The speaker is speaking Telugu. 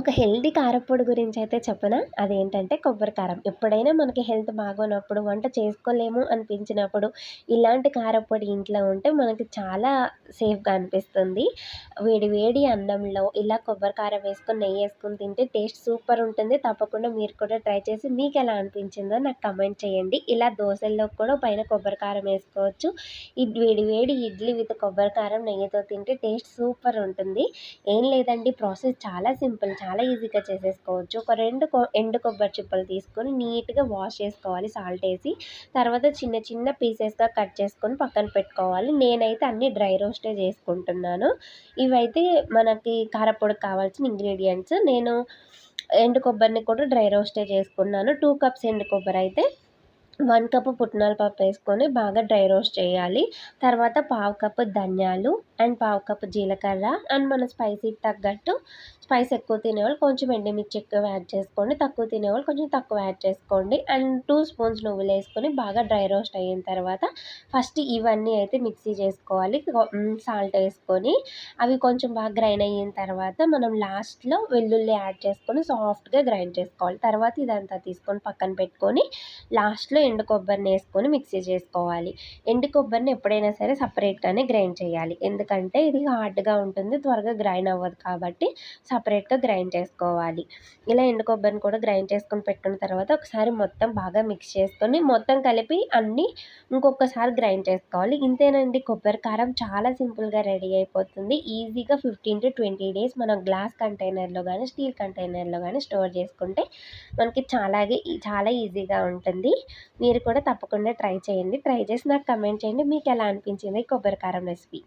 ఒక హెల్తీ కారప్పొడి గురించి అయితే చెప్పనా? అదేంటంటే కొబ్బరి కారం. ఎప్పుడైనా మనకి హెల్త్ బాగోనప్పుడు వంట చేసుకోలేము అనిపించినప్పుడు ఇలాంటి కారప్పొడి ఇంట్లో ఉంటే మనకి చాలా సేఫ్గా అనిపిస్తుంది. వేడి వేడి అన్నంలో ఇలా కొబ్బరి కారం వేసుకొని నెయ్యి వేసుకొని తింటే టేస్ట్ సూపర్ ఉంటుంది. తప్పకుండా మీరు కూడా ట్రై చేసి మీకు ఎలా అనిపించిందో నాకు కమెంట్ చేయండి. ఇలా దోశల్లో కూడా పైన కొబ్బరి కారం వేసుకోవచ్చు. ఇది వేడి వేడి ఇడ్లీ విత్ కొబ్బరి కారం నెయ్యితో తింటే టేస్ట్ సూపర్ ఉంటుంది. ఏం లేదండి ప్రాసెస్ చాలా సింపుల్ చాలా చాలా ఈజీగా చేసేసుకోవచ్చు. ఒక రెండు ఎండు కొబ్బరి చిప్పలు తీసుకొని నీట్గా వాష్ చేసుకోవాలి సాల్ట్ వేసి. తర్వాత చిన్న చిన్న పీసెస్గా కట్ చేసుకొని పక్కన పెట్టుకోవాలి. నేనైతే అన్ని డ్రై రోస్టే చేసుకుంటున్నాను. ఇవైతే మనకి కారపొడికి కావాల్సిన ఇంగ్రీడియంట్స్ నేను ఎండు కొబ్బరిని కూడా డ్రై రోస్టే చేసుకున్నాను. టూ కప్స్ ఎండు కొబ్బరి అయితే వన్ కప్ పుట్నాల పప్పు వేసుకొని బాగా డ్రై రోస్ట్ చేయాలి. తర్వాత పావు కప్పు ధనియాలు అండ్ పావు కప్పు జీలకర్ర అండ్ మన స్పైసీకి తగ్గట్టు స్పైస్ ఎక్కువ తినేవాళ్ళు కొంచెం ఎండుమిర్చి ఎక్కువ యాడ్ చేసుకోండి. తక్కువ తినేవాళ్ళు కొంచెం తక్కువ యాడ్ చేసుకోండి. అండ్ టూ స్పూన్స్ నువ్వులు వేసుకొని బాగా డ్రై రోస్ట్ అయిన తర్వాత ఫస్ట్ ఇవన్నీ అయితే మిక్సీ చేసుకోవాలి. సాల్ట్ వేసుకొని అవి కొంచెం బాగా గ్రైండ్ అయిన తర్వాత మనం లాస్ట్లో వెల్లుల్లి యాడ్ చేసుకొని సాఫ్ట్గా గ్రైండ్ చేసుకోవాలి. తర్వాత ఇదంతా తీసుకొని పక్కన పెట్టుకొని లాస్ట్లో ఎండు కొబ్బరిని వేసుకొని మిక్సీ చేసుకోవాలి. ఎండు కొబ్బరిని ఎప్పుడైనా సరే సపరేట్గానే గ్రైండ్ చేయాలి. ఎందుకంటే ఇది హార్డ్గా ఉంటుంది త్వరగా గ్రైండ్ అవ్వదు కాబట్టి సపరేట్గా గ్రైండ్ చేసుకోవాలి. ఇలా ఎండు కొబ్బరిని కూడా గ్రైండ్ చేసుకొని పెట్టుకున్న తర్వాత ఒకసారి మొత్తం బాగా మిక్స్ చేసుకొని మొత్తం కలిపి అన్నీ ఇంకొకసారి గ్రైండ్ చేసుకోవాలి. ఇంతేనండి కొబ్బరి కారం చాలా సింపుల్గా రెడీ అయిపోతుంది. ఈజీగా ఫిఫ్టీన్ టు ట్వంటీ డేస్ మనం గ్లాస్ కంటైనర్లో కానీ స్టీల్ కంటైనర్లో కానీ స్టోర్ చేసుకుంటే మనకి చాలాగే చాలా ఈజీగా ఉంటుంది. మీరు కూడా తప్పకుండా ట్రై చేయండి. ట్రై చేసి నాకు కమెంట్ చేయండి. మీకు ఎలా అనిపించింది కొబ్బరి కారం రెసిపీ